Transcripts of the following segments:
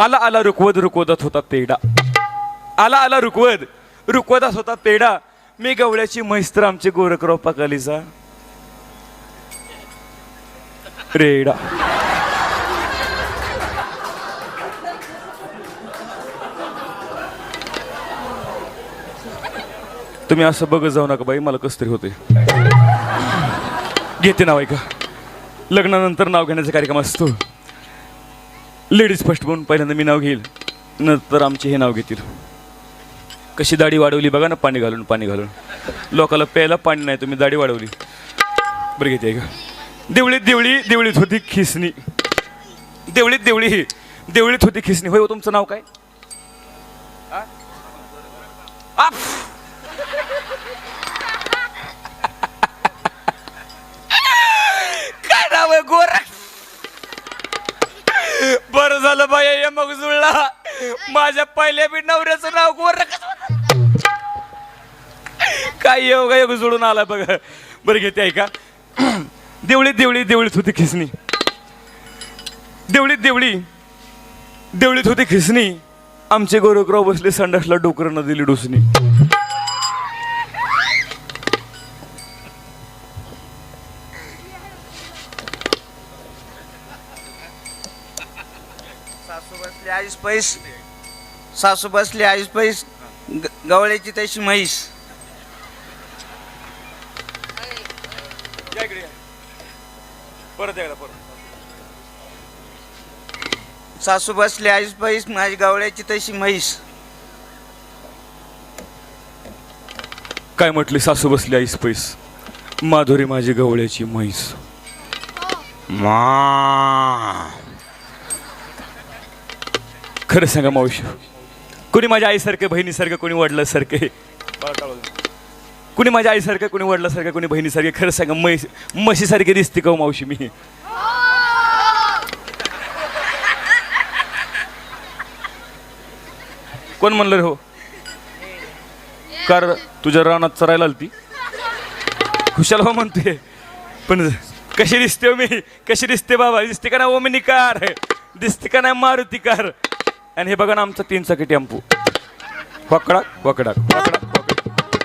आला आला रुकवत रुकवतात होता पेडा आला आला रुकवत रुकवतात होता पेडा मी गवळ्याची मैस्त्र आमची गोरखराव पाकालीचा. रेडा. तुम्ही असं बघत जाऊ नका बाई मला कस तरी होते घेते नाव ऐका. लग्नानंतर नाव घेण्याचा कार्यक्रम असतो. लेडीज फर्स्ट म्हणून पहिल्यांदा मी नाव घेईल. नंतर आमचे हे नाव घेतील. कशी दाढी वाढवली बघा ना पाणी घालून पाणी घालून. लोकाला प्यायला पाणी नाही तुम्ही दाढी वाढवली. बरं घेते का देवळीत देवळी देवळीत होती खिसणी. देवळीत देवळी ही देवळीत होती खिसणी. होय हो तुमचं नाव काय? आ? काय बरं झालं बाया ये मग जुळला. माझ्या पहिल्या बी नवऱ्याचं नाव गोरख काय योग योग जुळून आला बघ. बरं घेते ऐका. देवळी देवळी देवळीत होती खिसणी. देवळीत देवळी देवळीत होती खिसणी. आमचे गोरखराव बसले संडासला डोकरं न दिली डुसणी. आईस पैस सासू बसली आईस पैस गवळ्याची तशी म्हैस. परत एकदा परत. सासू बसली आईस पैस माझी गवळ्याची तशी म्हैस. काय म्हटली सासू बसली आईस पैस? माधुरी माझी गवळ्याची म्हैस. खरं सांगा मावशी. कुणी माझ्या आईसारखं बहिणीसारखं कोणी वडिलासारखे? कुणी माझ्या आईसारखं कोणी वडिलासारखं कोणी बहिणीसारखे? खरं सांगा म्हैस म्हशीसारखी दिसते का हो मावशी मी? कोण म्हणलं रे हो? कार तुझ्या रानात चरायला आलती. खुशाल हो म्हणते पण कशी दिसते हो मी? कशी दिसते बाबा? दिसते का ना ओमिनी हो कार दिसते का नाही मारुती कार आणि हे बघा ना आमचं तीन चाकी टेम्पो. वकडा वकडा वकडा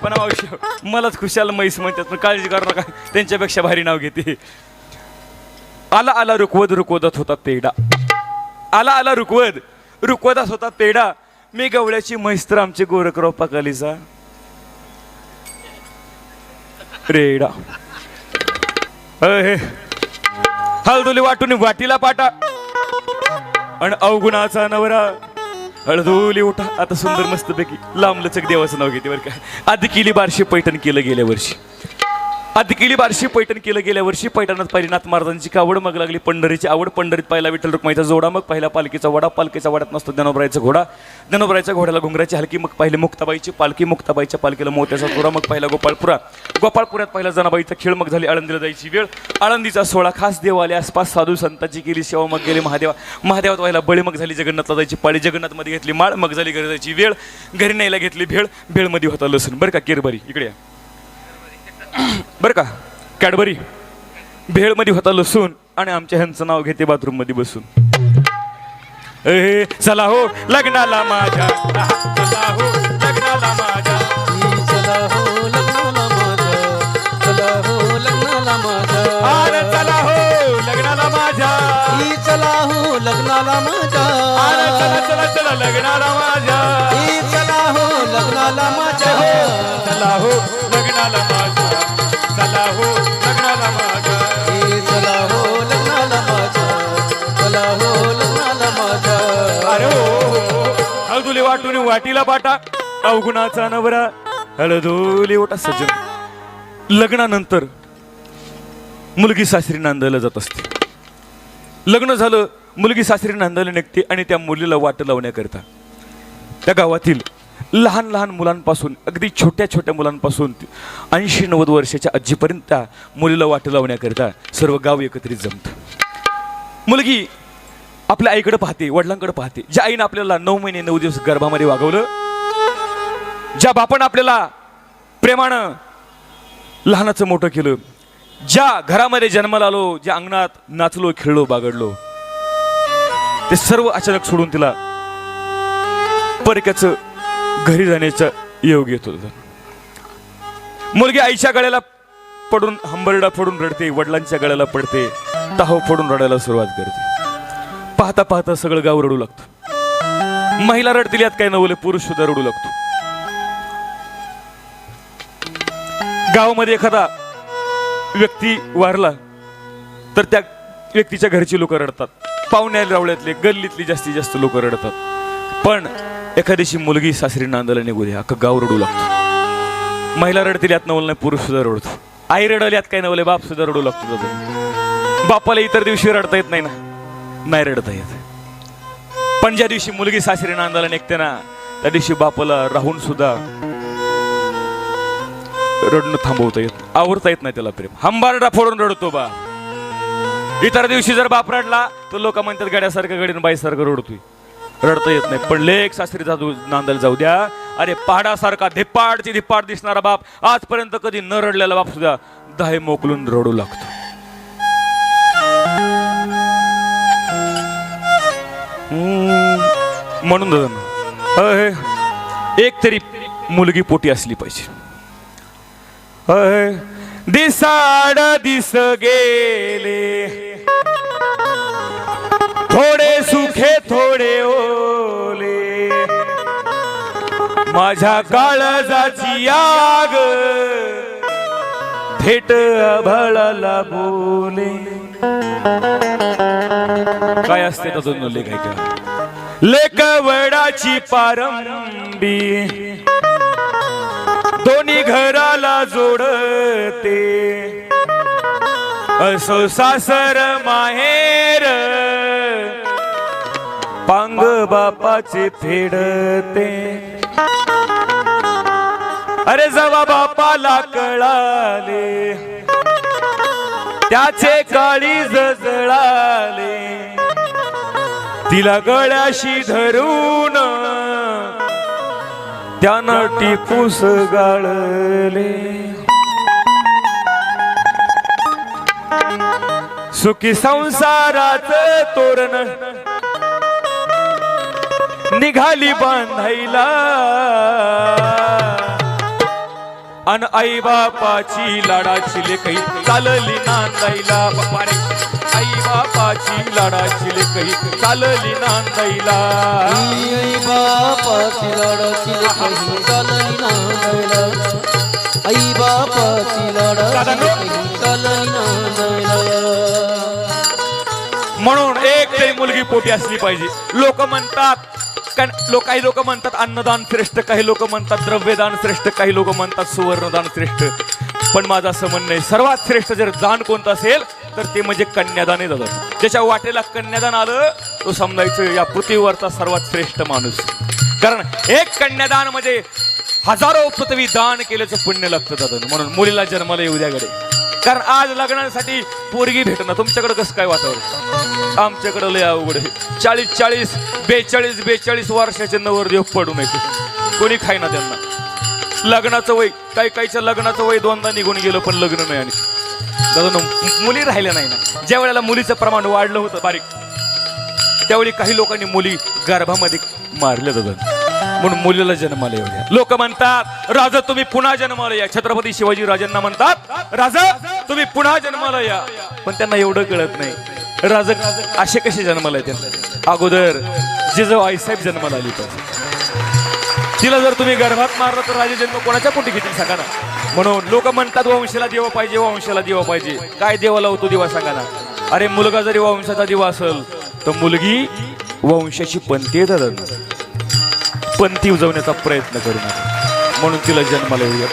पण मावशी मलाच खुशाल म्हैस म्हणतात पण काळजी करू नका. त्यांच्यापेक्षा भारी नाव घेते आला आला रुकवत रुकवत होता पेडा आला आला रुकवत रुकवतच होता पेडा मी गवळ्याची म्हैस्त तर आमची गोरखराव पाकालीचा. रेडा. हलदुली वाटून वाटीला पाटा. आणि अवगुणाचा नवरा. हळदुली उठा. आता सुंदर मस्तपैकी लांबलचक देवाचं नाव घेते बरं का. आधी केली बारशी पैठण केलं गेल्या वर्षी. आधी गेली बारशी पैठण केलं गेल्या वर्षी. पैठणात पहिलीनाथ महाराजांची कावड मग लागली. पंढरीची आवड पंढरीत पहिला विठ्ठल रुक्माईचा जोडा मग पहिला पालखीचा वडा. पालखीचा वडात नसतो ज्ञानोबरायचा घोडा. ज्ञानोबरायच्या घोड्याला घुंगराची हलकी मग पहिले मुक्ताबाईची पालखी. मुक्ताबाईच्या पालखीला मोत्याचा तुरा मग पहिला गोपाळपुरा. गोपाळपुरात पहिला जनाबाईचा खेळ मग झाली आळंदीला जायची वेळ. आळंदीचा सोळा खास देव आले आसपास साधू संतांची केली सेवा मग गेली महादेवा. महादेवात व्हायला बळी मग झाली जगन्नाथला जायची पाळी. जगन्नाथमध्ये घेतली माळ मग झाली घरी जायची वेळ. घरी न्यायला घेतली भेळ. भेळमध्ये होता लसूण. बरं का केरबरी इकडे या. बरं का? कॅडबरी. भेळमध्ये होता लसूण आणि आमच्या ह्यांचं नाव घेते बाथरूममध्ये बसून. ए चला हो लग्नाला माझ्या. चला हो लग्नाला माझ्या. चला हो लग्नाला माझ्या चला हो लग्नाला माझ्या. चला हो लग्नाला माझ्या ई चला हो लग्नाला माझ्या चला चला चला लग्नाला माझ्या. ई चला हो लग्नाला माझ्या. चला हो लग्नाला माझ्या. वाटून वाटीला बाटा अवगुणाचा नवरा. हळदोली ओटा सज्जन. लग्नानंतर मुलगी सासरी नांदायला जात असते. लग्न झालं मुलगी सासरी नांदायला निघते आणि त्या मुलीला वाट लावण्याकरिता. त्या गावातील लहान लहान मुलांपासून अगदी छोट्या छोट्या मुलांपासून ऐंशी नव्वद वर्षाच्या आजीपर्यंत त्या मुलीला वाट लावण्याकरिता सर्व गाव एकत्रित जमतं. मुलगी आपल्या आईकडे पाहते वडिलांकडे पाहते. ज्या आईनं आपल्याला नऊ महिने नऊ दिवस गर्भामध्ये वागवलं ज्या बापानं आपल्याला प्रेमानं लहानाचं मोठं केलं ज्या घरामध्ये जन्माला आलो ज्या अंगणात नाचलो खेळलो बागडलो ते सर्व अचानक सोडून तिला परक्याचं घरी जाण्याचा योग येत होता. मुलगी आईच्या गळ्याला पडून हंबरडा फोडून रडते वडिलांच्या गळ्याला पडते ताहो फोडून रडायला सुरुवात करते. पाहता पाहता सगळं गाव रडू लागतं. महिला रडतील यात काय नवले पुरुष सुद्धा रडू लागतो. गावामध्ये एखादा व्यक्ती वारला तर त्या व्यक्तीच्या घरची लोक रडतात. पाहुण्या रावळ्यातले गल्लीतली जास्तीत जास्त लोक रडतात. पण एखाद्याची मुलगी सासरी नांदायला निघू दे अख्खं गाव रडू लागतो. महिला रडतील यात नवल नाही पुरुष सुद्धा रडतो. आई रडल यात काय नवले बाप सुद्धा रडू लागतो बापाला इतर दिवशी रडता येत नाही ना. नाही रडता येत पण ज्या दिवशी मुलगी सासरी नांदायला निघते ना त्या दिवशी बापाला राहून सुद्धा रडणं थांबवता येत आवडता येत नाही त्याला प्रेम. हंबारडा फोडून रडतो बा. इतर दिवशी जर बाप रडला तर लोक म्हणतात गड्यासारखं गडीन बाईसारखं रडतोय. रडता येत नाही. पण लेख सासरी जाऊ नांदायला जाऊ द्या. अरे पहाडासारखा धिप्पाडची धिप्पाड दिसणारा बाप आजपर्यंत कधी न रडलेला बाप सुद्धा दहे मोकलून रडू लागतो. म्हणून दादा. एक तरी मुलगी पोटी असली पाहिजे. दिसाड दिस गेले. थोडे सुखे थोडे ओले. माझ्या काळजाची आग थेट आभाळाला बोले. काय असते अजून लेख ऐका वडाची पारंबी दोन्ही घराला जोडते. असो सासर माहेर पांग बापाचे फेडते. अरे जवा बापाला कळाले. त्याचे काळी जळाले. तिला गळ्याशी धरून त्यानं टिपूस गाळले. सुखी संसाराच तोरण निघाली बांधायला. अन आई बापाची लाडाची लेखई. चालली नांदायला बापा रे आई बापाची लाडाची लेखई. चालली नांदायला आई बापाची लाडाची लेकही चालली नांदायला आई बापाची लाडाची लेकही चालली म्हणून एक तरी मुलगी पोटी असली पाहिजे. लोक म्हणतात कारण लोक काही लोक म्हणतात अन्नदान श्रेष्ठ काही लोक म्हणतात द्रव्यदान श्रेष्ठ काही लोक म्हणतात सुवर्णदान श्रेष्ठ. पण माझं असं म्हणणं आहे सर्वात श्रेष्ठ जर दान कोणतं असेल तर ते म्हणजे कन्यादान आहे दादा. ज्याच्या वाटेला कन्यादान आलं तो समजायचं या पृथ्वीवरचा सर्वात श्रेष्ठ माणूस. कारण एक कन्यादान म्हणजे हजारो पृथ्वी दान केल्याचं पुण्य लागतं दादा. म्हणून मुलीला जन्माला येऊ द्याकडे कारण आज लग्नासाठी पोरगी भेटणं तुमच्याकडे कसं काय वातावरण? आमच्याकडे लय अवघड आहे. चाळीस चाळीस बेचाळीस बेचाळीस वर्षाचे नवरदेव पडून येते कोणी खायना त्यांना. लग्नाचं वय काही काहीच्या लग्नाचं वय दोनदा निघून गेलं पण लग्न नाही आणि. दादा मुली राहिल्या नाही ना. ज्या वेळेला मुलीचं प्रमाण वाढलं होतं बारीक त्यावेळी काही लोकांनी मुली गर्भामध्ये मारल्या जातात म्हणून मुलीला जन्माला एवढ्या लोक म्हणतात राजा तुम्ही पुन्हा जन्माला या. छत्रपती शिवाजी राजांना म्हणतात राजा तुम्ही पुन्हा जन्माला या. पण त्यांना एवढं कळत नाही. राजा असे कसे जन्माला येतात अगोदर जिजाऊ आईसाहेब जन्माला आली पाहिजे तिला जर तुम्ही गर्भात मारलं तर राजे जन्म कोणाच्या पोटी घेतील सांगा ना? म्हणून लोक म्हणतात वंशाला देवा पाहिजे वंशाला देवा पाहिजे. काय देवाला होतो देवा सांगा ना? अरे मुलगा जरी वंशाचा दिवा असेल तर मुलगी वंशाची पंथी आहे पंथी उजवण्याचा प्रयत्न करू नका. म्हणून तिला जन्माला येऊया.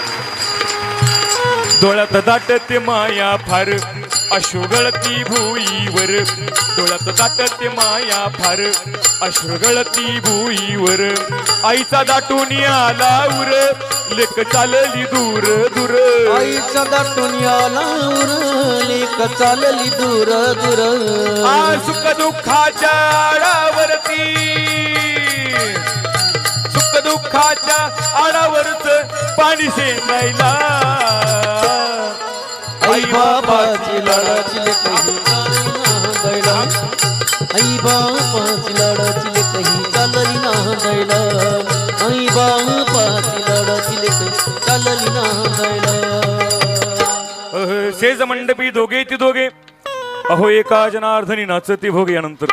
डोळ्यात दाटते माया फार अश्रुगळती भुईवर. डोळ्यात दाटते माया फार अश्रुगळती भुईवर. आईचा दाटून आला उर. लेक चालली दूर दूर. आईचा दाटून याला उर. लेक चालली दूर दूर. आ सुख दुःखाच्या आडावरती सुख दुःखाच्या आडावरच पाणी शेंदायला आई बाबाची लाडाची लेकही चालली नांदायला. आई बापाची लाडाची लेकही चालली नांदायला. आई बापाची लाडाची लेकही चालली नांदायला. अह, सेज मंडपी दोघे ती दोघे. अहो एका जनार्दनी नाचती भोग यानंतर